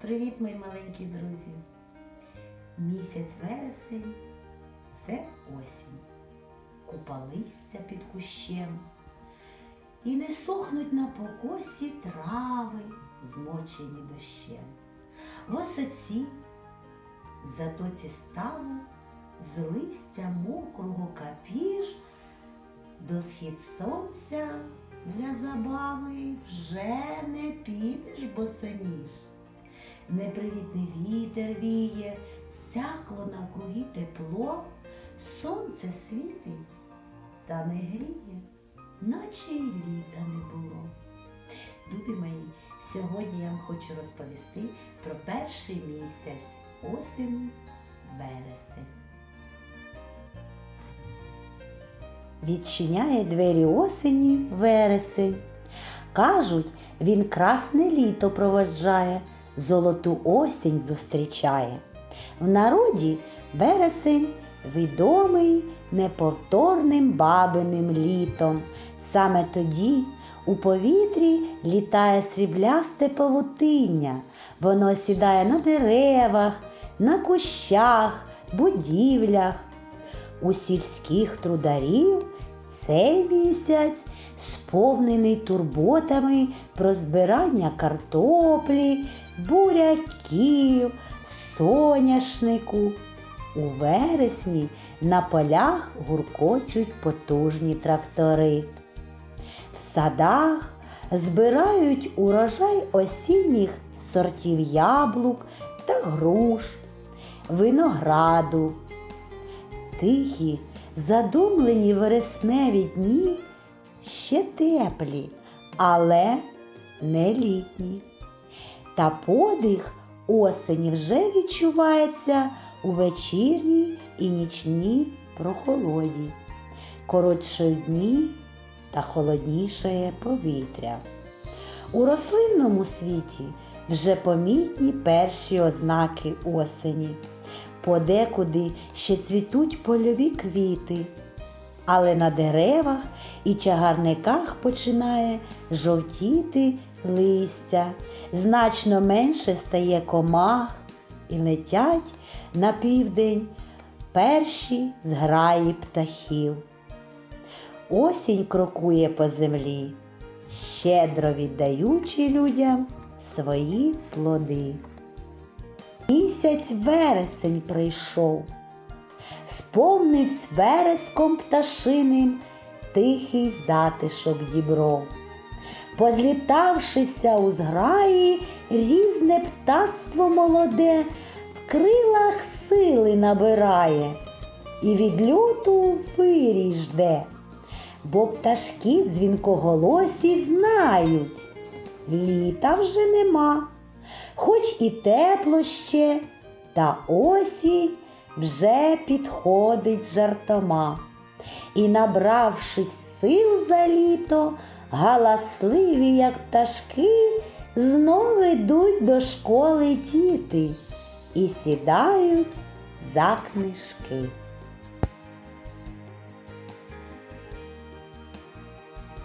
Привіт, мої маленькі друзі! Місяць вересень це осінь. Купа листя під кущем. І не сохнуть на покосі трави, змочені дощем. В осоці затоці ставу з листя мокрого капіж до схід сонця для забави вже не підеш босоніж. Непривітний вітер віє, сякло навкруги тепло, сонце світить та не гріє, наче й літа не було. Любі мої, сьогодні я вам хочу розповісти про перший місяць осені вересень. Відчиняє двері осені вересень. Кажуть, він красне літо проводжає, золоту осінь зустрічає. В народі вересень відомий неповторним бабиним літом. Саме тоді у повітрі літає сріблясте павутиння. Воно сідає на деревах, на кущах, будівлях. У сільських трударів цей місяць сповнений турботами про збирання картоплі, буряків, соняшнику. У вересні на полях гуркочуть потужні трактори. В садах збирають урожай осінніх сортів яблук та груш, винограду. Тихі, задумлені вересневі дні ще теплі, але не літні. Та подих осені вже відчувається у вечірній і нічній прохолоді, коротші дні та холоднішає повітря. У рослинному світі вже помітні перші ознаки осені. Подекуди ще цвітуть польові квіти, але на деревах і чагарниках починає жовтіти листя, значно менше стає комах і летять на південь перші зграї птахів. Осінь крокує по землі, щедро віддаючи людям свої плоди. Місяць вересень прийшов, сповнивсь вереском пташиним тихий затишок дібров. Позлітавшися у зграї, різне птацтво молоде в крилах сили набирає і від льоту вирій жде, бо пташки дзвінкоголосі знають, літа вже нема хоч і тепло ще, та осінь вже підходить жартома. І, набравшись сил за літо, галасливі, як пташки, знов ідуть до школи діти і сідають за книжки.